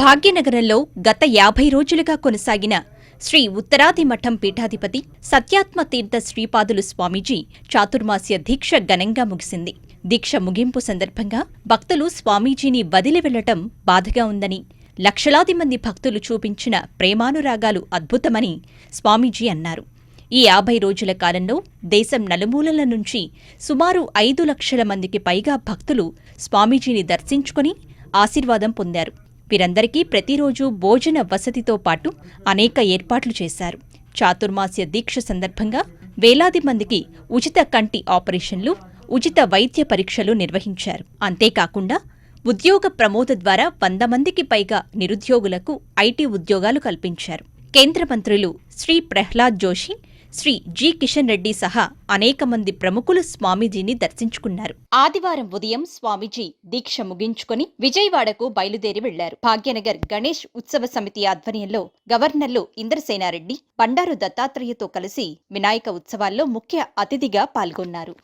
భాగ్యనగరంలో గత యాభై రోజులుగా కొనసాగిన శ్రీ ఉత్తరాది మఠం పీఠాధిపతి సత్యాత్మ తీర్థ శ్రీపాదులు స్వామీజీ చాతుర్మాస్య దీక్ష ఘనంగా ముగిసింది. దీక్ష ముగింపు సందర్భంగా భక్తులు స్వామీజీని వదిలి వెళ్ళటం బాధగా ఉందని లక్షలాది మంది భక్తులు చూపించిన ప్రేమానురాగాలు అద్భుతమని స్వామీజీ అన్నారు. ఈ యాభై రోజుల కాలంలో దేశం నలుమూలల నుంచి సుమారు ఐదు లక్షల మందికి పైగా భక్తులు స్వామీజీని దర్శించుకుని ఆశీర్వాదం పొందారు. వీరందరికీ ప్రతిరోజు భోజన వసతితో పాటు అనేక ఏర్పాట్లు చేశారు. చాతుర్మాస్య దీక్ష సందర్భంగా వేలాది మందికి ఉచిత కంటి ఆపరేషన్లు ఉచిత వైద్య పరీక్షలు నిర్వహించారు. అంతేకాకుండా ఉద్యోగ ప్రమోద ద్వారా వంద మందికి పైగా నిరుద్యోగులకు ఐటీ ఉద్యోగాలు కల్పించారు. కేంద్ర మంత్రులు శ్రీ ప్రహ్లాద్ జోషి శ్రీ జి కిషన్ రెడ్డి సహా అనేక మంది ప్రముఖులు స్వామీజీని దర్శించుకున్నారు. ఆదివారం ఉదయం స్వామీజీ దీక్ష ముగించుకొని విజయవాడకు బయలుదేరి వెళ్ళారు. భాగ్యనగర్ గణేష్ ఉత్సవ సమితి ఆధ్వర్యంలో గవర్నర్లు ఇంద్రసేనారెడ్డి బండారు దత్తాత్రేయతో కలిసి వినాయక ఉత్సవాల్లో ముఖ్య అతిథిగా పాల్గొన్నారు.